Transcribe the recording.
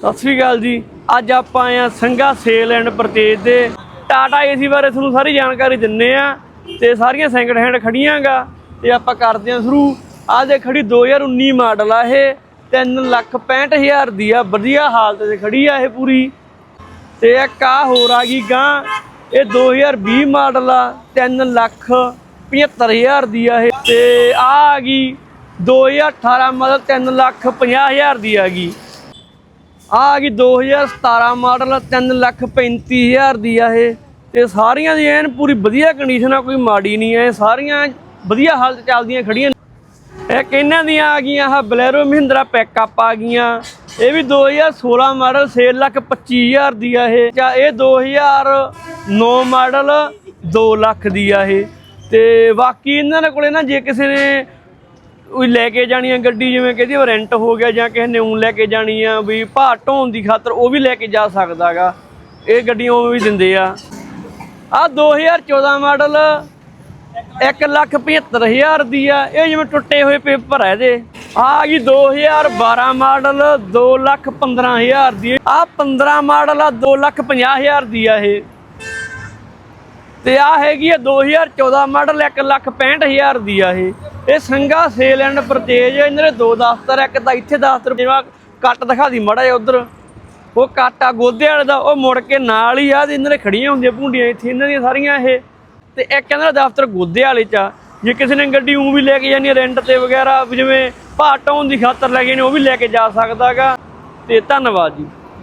ਸਤਿ ਸ੍ਰੀ ਅਕਾਲ ਜੀ। ਅੱਜ ਆਪਾਂ ਆਏ ਆ ਸੰਘਾ ਸੇਲ ਐਂਡ ਪਰਚੇਜ ਦੇ। ਟਾਟਾ ਏਸੀ ਬਾਰੇ ਤੁਹਾਨੂੰ ਸਾਰੀ ਜਾਣਕਾਰੀ ਦਿੰਨੇ ਆ ਤੇ ਸਾਰੀਆਂ ਸੈਕਿੰਡ ਹੈਂਡ ਖੜੀਆਂਗਾ ਤੇ ਆਪਾਂ ਕਰਦੇ ਆ ਸ਼ੁਰੂ। ਆਹ ਦੇ ਖੜੀ 2019 ਮਾਡਲ ਆ ਇਹ। 3 ਲੱਖ 65000 ਦੀ ਆ, ਵਧੀਆ ਹਾਲਤ 'ਚ ਖੜੀ ਆ ਇਹ ਪੂਰੀ। ਤੇ ਇੱਕ ਆ ਹੋਰ ਆ ਗਈ ਗਾਂ, ਇਹ 2020 ਮਾਡਲ ਆ 3 ਲੱਖ 75000 ਦੀ ਆ ਇਹ। ਤੇ ਆ ਆ ਗਈ 2018 ਮਾਡਲ 3 ਲੱਖ 50000 ਦੀ ਆ ਗਈ। ਆ ਆ ਗਈ 2017 ਮਾਡਲ 3 ਲੱਖ 35000 ਦੀ ਆ ਇਹ। ਤੇ ਸਾਰੀਆਂ ਦੀ ਐਨ ਪੂਰੀ ਵਧੀਆ ਕੰਡੀਸ਼ਨ ਆ, ਕੋਈ ਮਾੜੀ ਨਹੀਂ ਐ ਸਾਰੀਆਂ ਵਧੀਆ ਹਾਲਤ ਚੱਲਦੀਆਂ ਖੜੀਆਂ ਇੱਕ ਇਹਨਾਂ ਦੀਆਂ ਆ ਗਈਆਂ, ਆਹ ਬਲੈਰੋ ਮਹਿੰਦਰਾ ਪੈਕਅਪ ਆ ਗਈਆਂ। ਇਹ ਵੀ 2016 ਮਾਡਲ 6 ਲੱਖ 25000 ਦੀ ਆ ਇਹ। ਜਾਂ ਇਹ 2009 ਮਾਡਲ 2 ਲੱਖ ਦੀ ਆ ਇਹ। ਤੇ ਬਾਕੀ ਇਹਨਾਂ ਦੇ ਕੋਲੇ ਨਾ, ਜੇ ਕਿਸੇ ਨੇ ਕੋਈ ਲੈ ਕੇ ਜਾਣੀ ਆ ਗੱਡੀ, ਜਿਵੇਂ ਕਹਿੰਦੀ ਉਹ ਰੈਂਟ ਹੋ ਗਿਆ ਜਾਂ ਕਿਸੇ ਨੇ ਉਂ ਲੈ ਕੇ ਜਾਣੀ ਆ, ਵੀ ਭਾਰ ਢੋਣ ਦੀ ਖਾਤਰ ਉਹ ਵੀ ਲੈ ਕੇ ਜਾ ਸਕਦਾਗਾ ਇਹ ਗੱਡੀਆਂ ਉਹ ਵੀ ਦਿੰਦੇ ਆ। ਆ 2014 ਮਾਡਲ 175000 ਦੀ ਆ। ਇਹ ਜਿਵੇਂ ਟੁੱਟੇ ਹੋਏ ਪੇਪਰ ਆ ਇਹਦੇ। ਆ ਗਈ 2012 ਮਾਡਲ 215000 ਦੀ। ਆ 15 ਮਾਡਲ ਆ 250000 ਦੀ ਆ ਇਹ। ਤੇ ਆ ਹੈਗੀ ਆ 2014 ਮਾਡਲ 165000 ਦੀ ਆ ਇਹ। ਇਹ ਸੰਗਾ ਸੇਲ ਐਂਡ ਪਰਚੇਜ ਇਹਨਾਂ ਦੇ ਦੋ ਦਫ਼ਤਰ ਇੱਕ ਤਾਂ ਇੱਥੇ ਦਫ਼ਤਰ ਜਿਵੇਂ ਕੱਟ ਦਿਖਾ ਦੀ, ਮੜਾ ਜਿਹਾ ਉਧਰ। ਉਹ ਕੱਟ ਆ ਗੋਦੇ ਵਾਲੇ ਦਾ, ਉਹ ਮੁੜ ਕੇ ਨਾਲ ਹੀ ਆ, ਤੇ ਇਹਨਾਂ ਦੇ ਖੜੀਆਂ ਹੁੰਦੀਆਂ ਭੁੰਡੀਆਂ ਇੱਥੇ, ਇਹਨਾਂ ਦੀਆਂ ਸਾਰੀਆਂ ਇਹ। ਤੇ ਇੱਕ ਇਹਨਾਂ ਦਾ ਦਫ਼ਤਰ ਗੋਦੇ ਵਾਲੇ ਚ ਆ। ਜੇ ਕਿਸੇ ਨੇ ਗੱਡੀ ਉਂ ਵੀ ਲੈ ਕੇ ਜਾਣੀ ਰੈਂਟ ਤੇ ਵਗੈਰਾ ਵੀ ਜਿਵੇਂ ਭਾਟੋਂ ਦੀ ਖਾਤਰ ਲੈ ਕੇ ਨੇ ਉਹ ਵੀ ਲੈ ਕੇ ਜਾ ਸਕਦਾਗਾ ਤੇ ਧੰਨਵਾਦ ਜੀ।